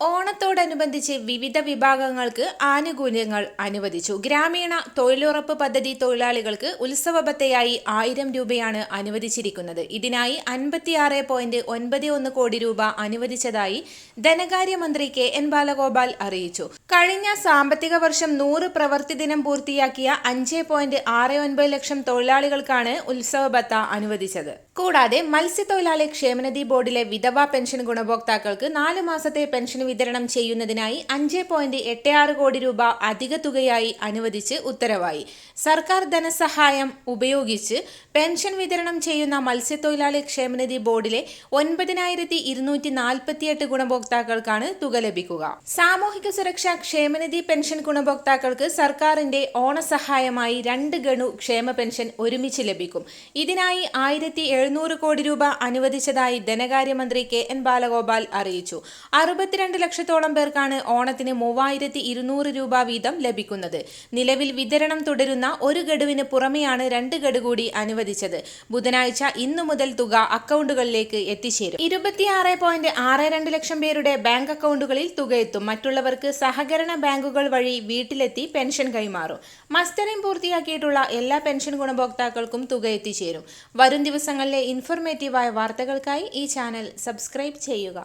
Un ഓണത്തോടനുബന്ധിച്ച് വിവിധ വിഭാഗങ്ങൾക്ക് ആനുകൂല്യങ്ങൾ അനുവദിച്ചു. ഗ്രാമീണ തൊഴിലുറപ്പ് പദ്ധതി തൊഴിലാളികൾക്ക് ഉത്സവബത്തയായി ആയിരം രൂപയാണ് അനുവദിച്ചിരിക്കുന്നത്. ഇതിനായി അൻപത്തിയാറ് പോയിന്റ് ഒൻപത് ഒന്ന് കോടി രൂപ അനുവദിച്ചതായി ധനകാര്യമന്ത്രി കെ എൻ ബാലഗോപാൽ അറിയിച്ചു. കഴിഞ്ഞ സാമ്പത്തിക വർഷം നൂറ് പ്രവൃത്തി ദിനം പൂർത്തിയാക്കിയ അഞ്ച് പോയിന്റ് ആറ് ഒൻപത് ലക്ഷം തൊഴിലാളികൾക്കാണ് ഉത്സവബത്ത അനുവദിച്ചത്. കൂടാതെ മത്സ്യത്തൊഴിലാളി ക്ഷേമനിധി ബോർഡിലെ വിധവാ പെൻഷൻ ഗുണഭോക്താക്കൾക്ക് നാല് മാസത്തെ പെൻഷൻ വിതരണം ചെയ്യുന്നതിനായി അഞ്ച് പോയിന്റ് എട്ട് ആറ് കോടി രൂപ അധിക തുകയായി അനുവദിച്ച് ഉത്തരവായി. സർക്കാർ ധനസഹായം ഉപയോഗിച്ച് പെൻഷൻ വിതരണം ചെയ്യുന്ന മത്സ്യത്തൊഴിലാളി ക്ഷേമനിധി ബോർഡിലെ ഒൻപതിനായിരത്തി ഇരുന്നൂറ്റി നാൽപ്പത്തിയെട്ട് ഗുണഭോക്താക്കൾക്കാണ് തുക ലഭിക്കുക. സാമൂഹിക സുരക്ഷാ ക്ഷേമനിധി പെൻഷൻ ഗുണഭോക്താക്കൾക്ക് സർക്കാരിന്റെ ഓണസഹായമായി രണ്ട് ഗണു ക്ഷേമ പെൻഷൻ ഒരുമിച്ച് ലഭിക്കും. ഇതിനായി ആയിരത്തി എഴുന്നൂറ് കോടി രൂപ അനുവദിച്ചതായി ധനകാര്യമന്ത്രി കെ എൻ ബാലഗോപാൽ അറിയിച്ചു. അറുപത്തിരണ്ട് ലക്ഷത്തോളം പേർക്കാണ് ഓണത്തിന് മൂവായിരത്തി ഇരുന്നൂറ് രൂപ വീതം ലഭിക്കുന്നത്. നിലവിൽ വിതരണം തുടരുന്ന ഒരു ഗഡുവിന് പുറമെയാണ് രണ്ട് ഗഡു കൂടി അനുവദിച്ചത്. ബുധനാഴ്ച ഇന്നു മുതൽ തുക അക്കൗണ്ടുകളിലേക്ക് എത്തിച്ചേരും. ഇരുപത്തിയാറ് പോയിന്റ് ആറ് രണ്ട് ലക്ഷം പേരുടെ ബാങ്ക് അക്കൗണ്ടുകളിൽ തുക എത്തും മറ്റുള്ളവർക്ക് സഹകരണ ബാങ്കുകൾ വഴി വീട്ടിലെത്തി പെൻഷൻ കൈമാറും. മസ്റ്ററിംഗ് പൂർത്തിയാക്കിയിട്ടുള്ള എല്ലാ പെൻഷൻ ഗുണഭോക്താക്കൾക്കും തുക എത്തിച്ചേരും. വരും ദിവസങ്ങളിലെ ഇൻഫോർമേറ്റീവായ വാർത്തകൾക്കായി ഈ ചാനൽ സബ്സ്ക്രൈബ് ചെയ്യുക.